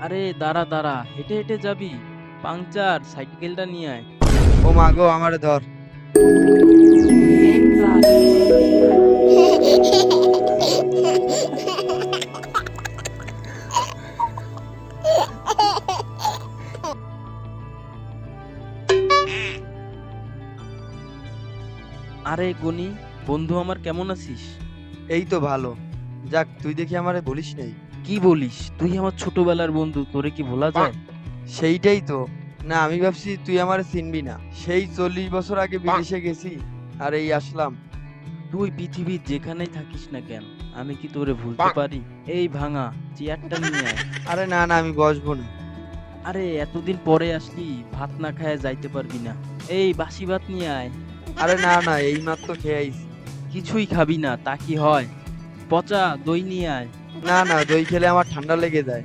আরে দাঁড়া দাঁড়া হেঁটে হেঁটে যাবি। পাংচার সাইকেলটা নিয়ে আয়। ও মা গো আমারে ধর। আরে গনি বন্ধু আমার কেমন আছিস? এই তো ভালো। যাক তুই দেখি আমারে বলিস নাই। কি বলিস? তুই আমার ছোটবেলার বন্ধু তোরে কি ভোলা যায়? সেইটাই তো। না আমি ভাবছি তুই আমার চিনবি না। সেই চল্লিশ বছর আগে বিদেশে গেছি আর এই আসলাম। তুই পৃথিবীর যেখানেই থাকিস না কেন আমি কি তোরে ভুলতে পারি? এই ভাঙা চেয়ারটা নিয়ে আয়। আরে না না আমি বসবো না। আরে এতদিন পরে আসলি ভাত না খায় যাইতে পারবি না। এই বাসি ভাত নিয়ে আয়। আরে না না এই মাত্র খেয়ে আইছি। কিছুই খাবি না তা কি হয়? পচা দই নিয়ে আয়। না না দই খেলে আমার ঠান্ডা লেগে যায়।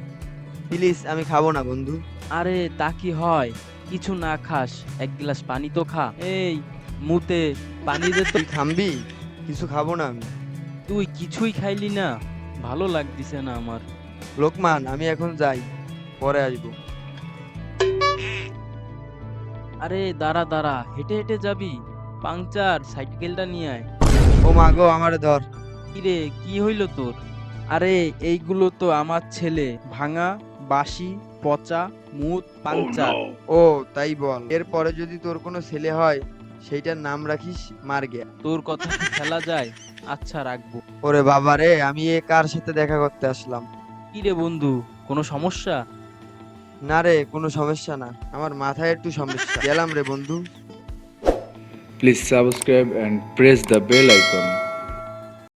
প্লিজ আমি খাব না বন্ধু। আরে তা কি হয়? কিছু না খাস এক গ্লাস পানি তো খা। এই মুতে পানি দে তো। তুই থামবি কিছু খাব না আমি। তুই কিছুই খাইলি না। ভালো লাগদিছে না আমার। লোকমান আমি এখন যাই। পরে আসব। আরে দাঁড়া দাঁড়া হেঁটে হেঁটে যাবি? পাংচার সাইকেলটা নিয়ে আয়। ও মা গো আমারে ধর। কিরে কি হইল তোর? আরে এইগুলো তো আমার ছেলে। ভাঙা বাসি পচা মুত পাংচার। ও তাই বল। এরপরে যদি তোর কোনো ছেলে হয় সেইটার নাম রাখিস মার্গে। তোর কথা কি খেলা যায়? আচ্ছা রাখব। ওরে বাবা রে আমি এ কার সাথে দেখা করতে আসলাম? কি রে বন্ধু কোনো সমস্যা? না রে কোনো সমস্যা না। আমার মাথায় একটু সমস্যা। গেলাম রে বন্ধু। Please subscribe and press the bell icon.